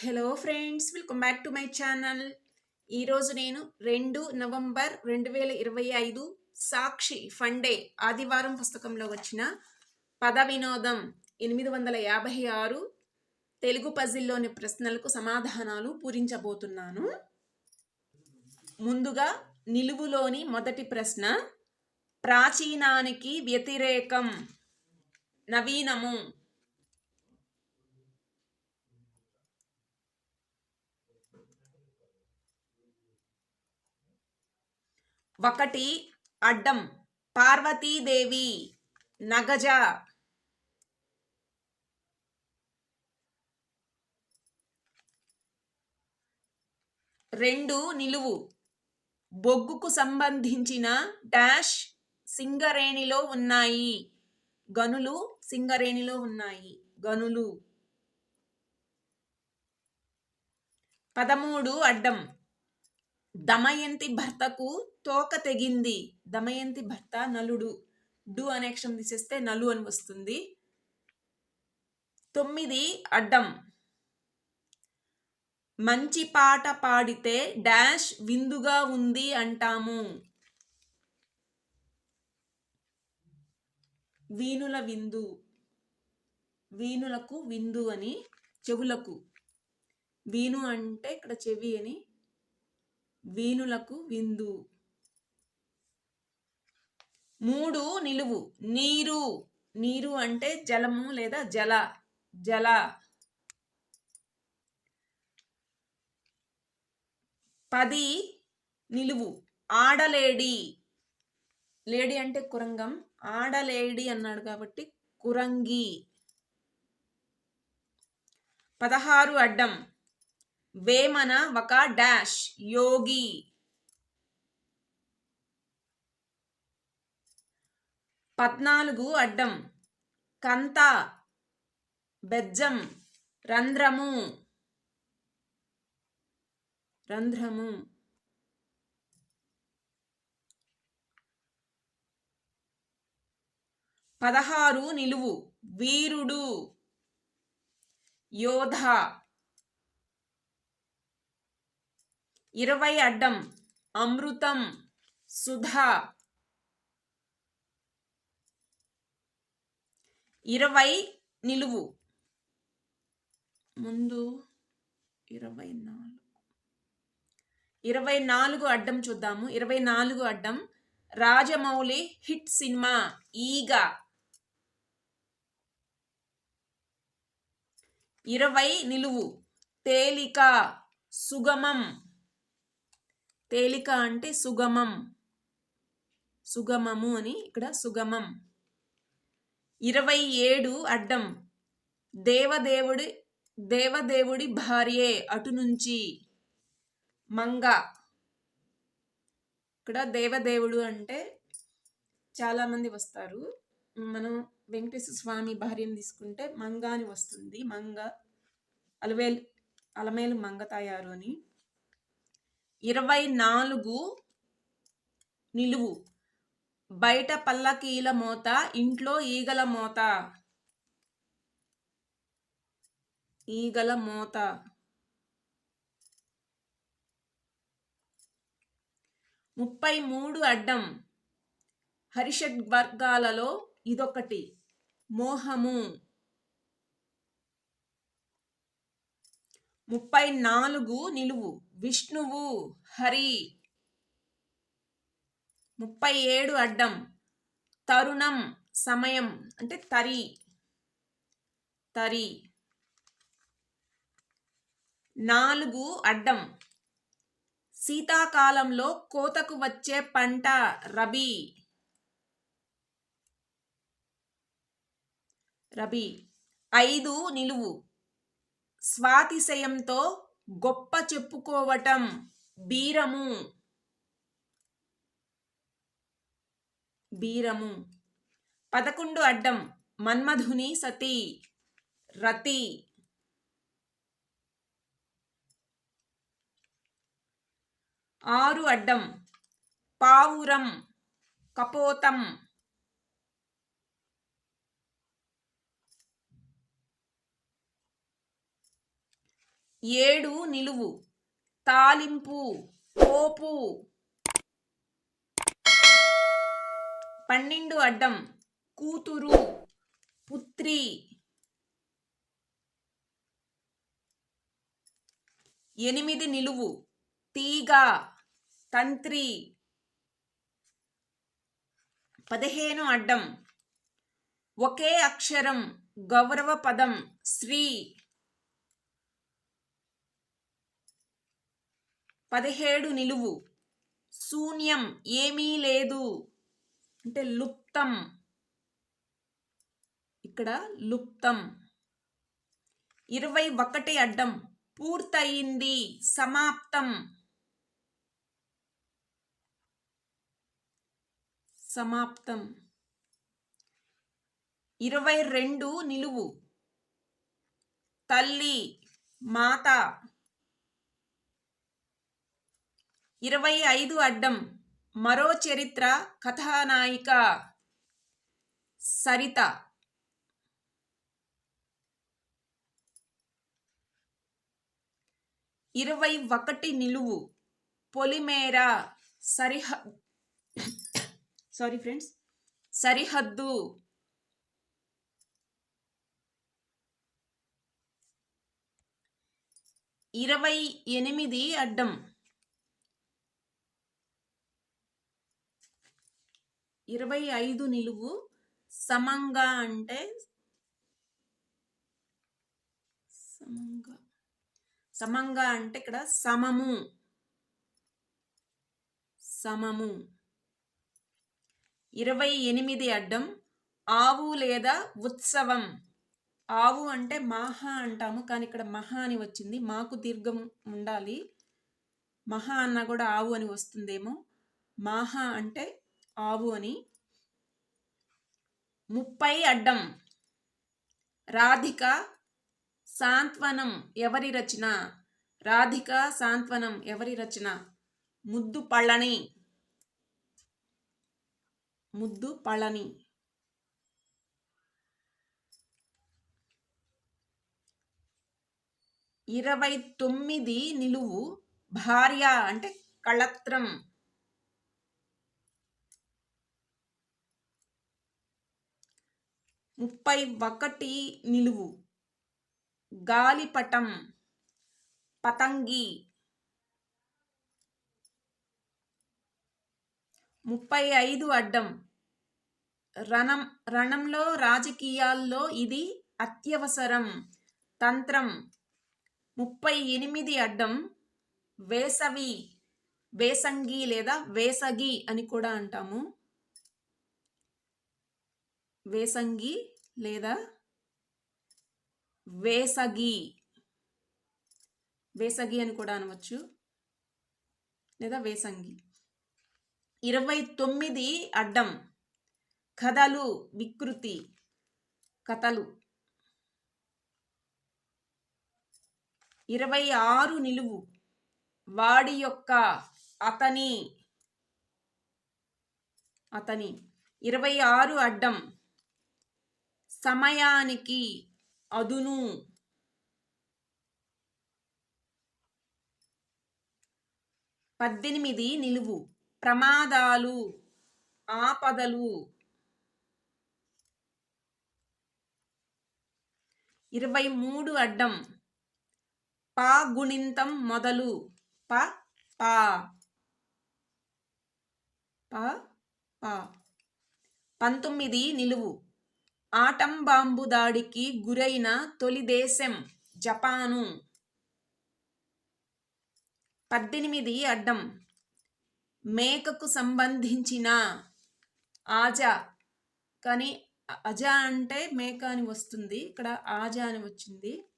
Hello friends welcome back to my channel ఈరోజు నేను రెండు నవంబర్ రెండు వేల ఇరవై ఐదు సాక్షి ఫండే ఆదివారం పుస్తకంలో వచ్చిన పద వినోదం ఎనిమిది వందల యాభై ఆరు తెలుగు పజిల్లోని ప్రశ్నలకు సమాధానాలు పూరించబోతున్నాను. ముందుగా నిలువులోని మొదటి ప్రశ్న ప్రాచీనానికి వ్యతిరేకం నవీనము. ఒకటి అడ్డం. పార్వతీదేవి నగజ. రెండు నిలువు. బొగ్గుకు సంబంధించిన డాష్ సింగరేణిలో ఉన్నాయి. గనులు సింగరేణిలో ఉన్నాయి. గనులు. పదమూడు అడ్డం. దమయంతి భర్తకు తోక తెగింది. దమయంతి భర్త నలుడు. డు అనే అక్షరం తీసేస్తే నలు అని వస్తుంది. తొమ్మిది అడ్డం. మంచి పాట పాడితే డాష్ విందుగా ఉంది అంటాము. వీణుల విందు. వీణులకు విందు అని చెవులకు. వీణు అంటే ఇక్కడ చెవి అని వీణులకు విందు. మూడు నిలువు. నీరు. నీరు అంటే జలము లేదా జల. జల. పది నిలువు. ఆడలేడి. లేడీ అంటే కురంగం. ఆడలేడి అన్నాడు కాబట్టి కురంగి. పదహారు అడ్డం. వేమన ఒక డాష్. యోగి. పద్నాలుగు అడ్డం. కంత. బెజ్జం. రంధ్రము. రంధ్రము. పదహారు నిలువు. వీరుడు. యోధ. ఇరవై అడ్డం అమృతం సుధ. ఇరవై నిలువు. ముందు ఇరవై నాలుగు. ఇరవై నాలుగు అడ్డం చూద్దాము. ఇరవై నాలుగు అడ్డం రాజమౌళి హిట్ సినిమా ఈగ. ఇరవై నిలువు తేలిక సుగమం. తేలిక అంటే సుగమం. సుగమము అని ఇక్కడ సుగమం. ఇరవై ఏడు అడ్డం. దేవదేవుడి దేవదేవుడి భార్యే అటు నుంచి. మంగ. ఇక్కడ దేవదేవుడు అంటే చాలామంది వస్తారు. మనం వెంకటేశ్వర స్వామి భార్యను తీసుకుంటే మంగ అని వస్తుంది. మంగ అలవేలు అలమేలు మంగ తయారు అని. ఇరవై నాలుగు నిలువు. బయట పల్లకీల మోత ఇంట్లో ఈగల మోత. ఈగల మోత. ముప్పై మూడు అడ్డం. హరిషడ్ వర్గాలలో ఇదొకటి. మోహము. ముప్పై నాలుగు నిలువు. విష్ణువు హరి. ముప్పై ఏడు అడ్డం. తరుణం సమయం. అంటే తరి. తరి. నాలుగు అడ్డం. శీతాకాలంలో కోతకు వచ్చే పంట రబీ. రబీ. ఐదు నిలువు. స్వాతిశయంతో గొప్ప చెప్పుకోవటం బీరము. బీరము. పదకొండు అడ్డం. మన్మధుని సతి. రతి. ఆరు అడ్డం. పావురం. కపోతం. ఏడు నిలువు. తాలింపు పోపు. పన్నెండు అడ్డం. కూతురు పుత్రి. ఎనిమిది నిలువు. తీగ తంత్రి. పదిహేను అడ్డం. ఒకే అక్షరం గౌరవ పదం శ్రీ. పదిహేడు నిలువు. శూన్యం ఏమీ లేదు. అంటే లుప్తం. ఇక్కడ లుప్తం. ఇరవై ఒకటి అడ్డం. పూర్తయింది. సమాప్తం. సమాప్తం. ఇరవై రెండు నిలువు. తల్లి మాత. ఇరవై ఐదు అడ్డం మరో చరిత్ర కథానాయిక సరిత. ఇరవై ఒకటి నిలువు పొలిమేర సరిహ సారీ ఫ్రెండ్స్ సరిహద్దు. ఇరవై ఎనిమిది అడ్డం ఇరవై ఐదు నిలువు సమంగా అంటే సమంగా. సమంగా అంటే ఇక్కడ సమము. సమము. ఇరవై ఎనిమిది అడ్డం ఆవు లేదా ఉత్సవం. ఆవు అంటే మహా అంటాము కానీ ఇక్కడ మహా అని వచ్చింది. మాకు దీర్ఘం ఉండాలి. మహా అన్న కూడా ఆవు అని వస్తుందేమో. మహా అంటే ఆవు అని. ముప్పై అడ్డం. రాధిక సాంత్వనం ఎవరి రచన? రాధిక సాంత్వనం ఎవరి రచన? ముద్దు పళ్ళని ముద్దు పళని. ఇరవై తొమ్మిది నిలువు భార్య అంటే కళత్రం. ముప్పై ఒకటి నిలువు. గాలిపటం పతంగి. ముప్పై ఐదు అడ్డం. రణం రణంలో రాజకీయాల్లో ఇది అత్యవసరం. తంత్రం. ముప్పై ఎనిమిది అడ్డం. వేసవి. వేసంగి లేదా వేసగి అని కూడా అంటాము. వేసంగి లేదా వేసగి. వేసగి అని కూడా అనవచ్చు. లేదా వేసంగి. ఇరవై తొమ్మిది అడ్డం. కథలు వికృతి. కథలు. ఇరవై ఆరు నిలువు. వాడి యొక్క అతని. అతని. ఇరవై ఆరు అడ్డం. సమయానికి అదును. పద్దెనిమిది నిలువు. ప్రమాదాలు ఆపదలు. ఇరవై మూడు అడ్డం. పా గుణింతం మొదలు. ప పా. ప పా. పంతొమ్మిది నిలువు. ఆటంబాంబు దాడికి గురైన తొలి దేశం జపాను. పద్దెనిమిది అడ్డం. మేకకు సంబంధించిన ఆజా. కానీ అజా అంటే మేక అని వస్తుంది. ఇక్కడ ఆజా అని వచ్చింది.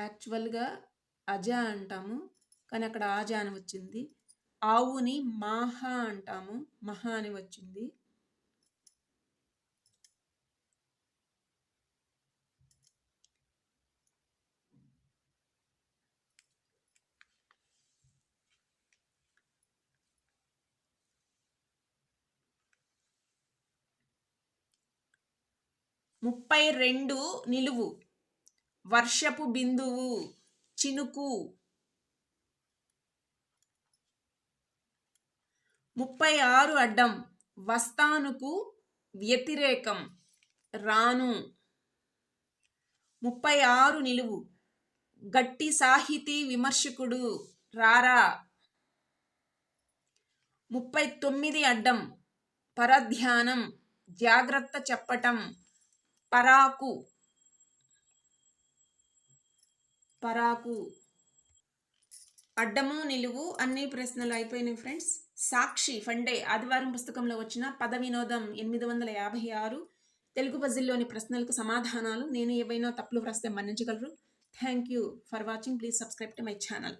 యాక్చువల్గా అజా అంటాము. కానీ అక్కడ ఆజా అని వచ్చింది. ఆవుని మాహా అంటాము. మహా అని వచ్చింది. ముప్పై రెండు నిలువు. వర్షపు బిందువు చినుకు. ముప్పై ఆరు అడ్డం. వస్తానుకు వ్యతిరేకం. రాను. ముప్పై ఆరు నిలువు. గట్టి సాహితీ విమర్శకుడు రారా. ముప్పై తొమ్మిది అడ్డం. పరధ్యానం. జాగ్రత్త చెప్పటం. పరాకు. పరాకు. అడ్డము నిలువు అన్ని ప్రశ్నలు అయిపోయినాయి ఫ్రెండ్స్. సాక్షి ఫండే ఆదివారం పుస్తకంలో వచ్చిన పద వినోదం ఎనిమిది వందల యాభై ఆరు. తెలుగు పజిల్లోని ప్రశ్నలకు సమాధానాలు నేను ఏవైనా తప్పులు వ్రాస్తే మన్నించగలరు? Thank you for watching. Please subscribe to my channel.